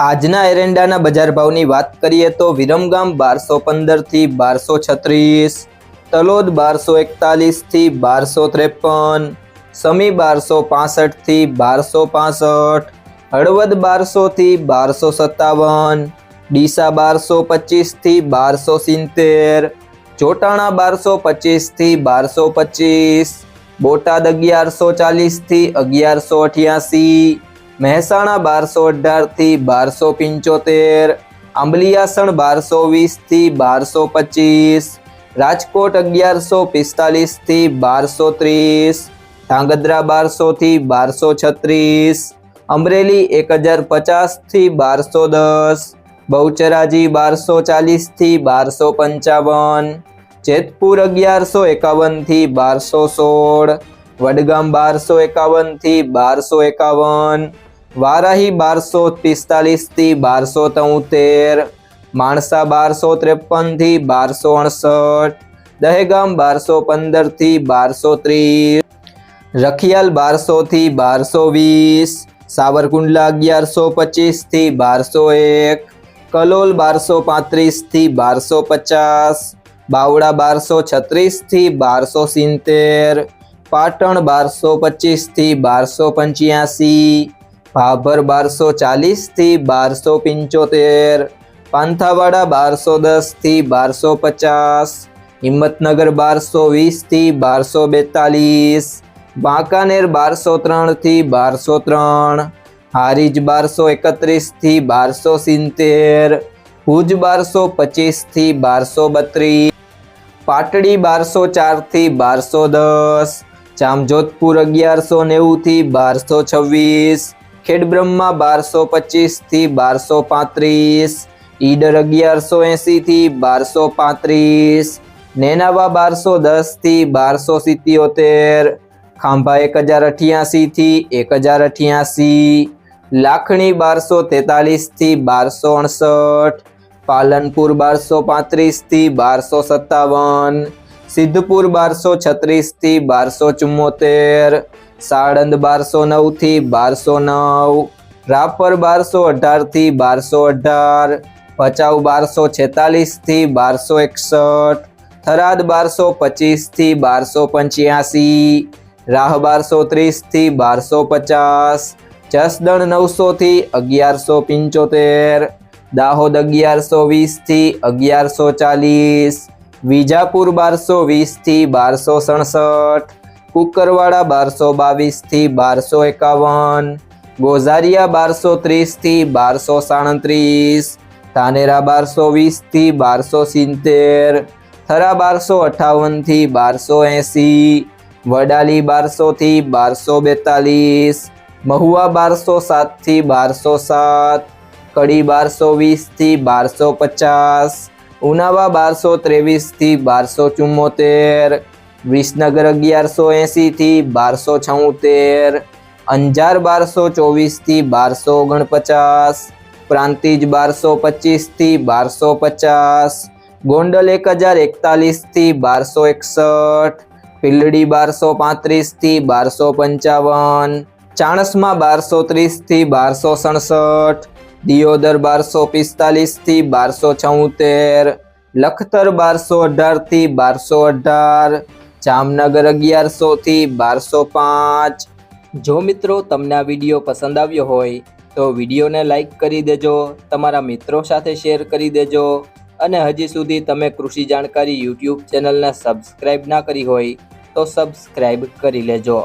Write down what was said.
આજના એરંડાના બજાર ભાવની વાત કરીએ તો વિરમગામ બારસો પંદરથી બારસો છત્રીસ, તલોદ બારસો એકતાલીસથી બારસો ત્રેપન, સમી બારસો પાસઠથી બારસો પાસઠ, હળવદ બારસોથી બારસો સત્તાવન, ડીસા બારસો પચીસથી બારસો સિત્તેર, ચોટાણા બારસો પચીસથી બારસો પચીસ, બોટાદ અગિયારસો ચાલીસથી અગિયારસો અઠ્યાસી મહેસાણા બારસો અઢારથી બારસો પંચોતેર, આંબલિયાસણ બારસો વીસથી બારસો પચીસ, રાજકોટ અગિયારસો પિસ્તાલીસથી બારસો ત્રીસ, ધાંગધ્રા બારસોથી બારસો છત્રીસ, અમરેલી એક હજાર પચાસથી બારસો દસ, બહુચરાજી બારસો ચાલીસથી બારસો પંચાવન, જેતપુર અગિયારસો એકાવનથી બારસો સોળ, વડગામ બારસો એકાવનથી બારસો એકાવન વારાહી બારસો પિસ્તાલીસથી બારસો તોતેર, માણસા બારસો ત્રેપનથી બારસો અડસઠ, દહેગામ બારસો પંદરથી બારસો ત્રીસ, રખિયાલ બારસોથી બારસો વીસ, સાવરકુંડલા અગિયારસો પચીસથી બારસો એક, કલોલ બારસો પાંત્રીસથી બારસો પચાસ બાવડા બારસો છત્રીસથી બારસો સિત્તેર, પાટણ બારસો પચીસથી બારસો પંચ્યાસી ભાભર બારસો ચાલીસથી બારસો પંચોતેર, પાંથાવાડા બારસો દસથી બારસો પચાસ, હિંમતનગર બારસો વીસથી બારસો બેતાલીસ, વાંકાનેર બારસો ત્રણથી બારસો ત્રણ, હારીજ બારસો એકત્રીસથી બારસો સિત્તેર, ભુજ બારસો પચીસથી બારસો બત્રીસ, પાટડી બારસો ચારથી બારસો દસ, જામજોધપુર અગિયારસો નેવુંથી બારસો છવ્વીસ ખેડબ્રહ્મા બારસો પચીસથી બારસો પાંત્રીસ, ઈડર અગિયારસો એંસીથી બારસો પાંત્રીસ, નેનાવા બારસો દસથી બારસો સિત્યોતેર, ખાંભા એક હજાર અઠ્યાસીથી એક હજાર અઠ્યાસી, લાખણી બારસો તેતાલીસથી બારસો અડસઠ, પાલનપુર બારસો પાંત્રીસથી બારસો સત્તાવન, સિદ્ધપુર બારસો છત્રીસથી બારસો ચુમ્મોતેર સાળંદ બારસો નવથી બારસો નવ, રાપર બારસો અઢારથી બારસો અઢાર, ભચાઉ બારસો છેતાલીસથી બારસો એકસઠ, થરાદ બારસો પચીસથી બારસો પંચ્યાસી, રાહ બારસો ત્રીસથી બારસો પચાસ, જસદણ નવસોથી અગિયારસો પંચોતેર, દાહોદ અગિયારસો વીસથી અગિયારસો ચાલીસ, વિજાપુર બારસો વીસથી બારસો સડસઠ કુકરવાડા બારસો બાવીસથી બારસો એકાવન, ગોઝારિયા બારસો ત્રીસથી બારસો સાડત્રીસ, ધાનેરા બારસો વીસથી બારસો સિત્તેર, થરા બારસો અઠાવનથી બારસો એંસી, વડાલી બારસોથી બારસો બેતાલીસ, મહુવા બારસો સાતથી બારસો સાત, કડી બારસો વીસથી બારસો પચાસ, ઉનાવા બારસો ત્રેવીસથી બારસો ચુમ્મોતેર વિસનગર અગિયારસો એંસીથી બારસો છોતેર, અંજાર બારસો ચોવીસથી બારસો ઓગણપચાસ, પ્રાંતિજ બારસો પચીસથી બારસો પચાસ, ગોંડલ એક હજાર એકતાલીસથી બારસો એકસઠ, પીલડી બારસો પાંત્રીસથી બારસો પંચાવન, ચાણસમાં બારસો ત્રીસથી બારસો સડસઠ, દિયોદર બારસો પિસ્તાલીસથી બારસો છોતેર, લખતર બારસો અઢારથી બારસો અઢાર જામનગર અગિયારસોથી બારસો પાંચ. જો મિત્રો તમને આ વીડિયો પસંદ આવ્યો હોય, તો વિડીયોને લાઈક કરી દેજો, તમારા મિત્રો સાથે શેર કરી દેજો, અને હજી સુધી તમે કૃષિ જાણકારી યુટ્યુબ ચેનલને સબસ્ક્રાઈબ ના કરી હોય, તો સબસ્ક્રાઈબ કરી લેજો.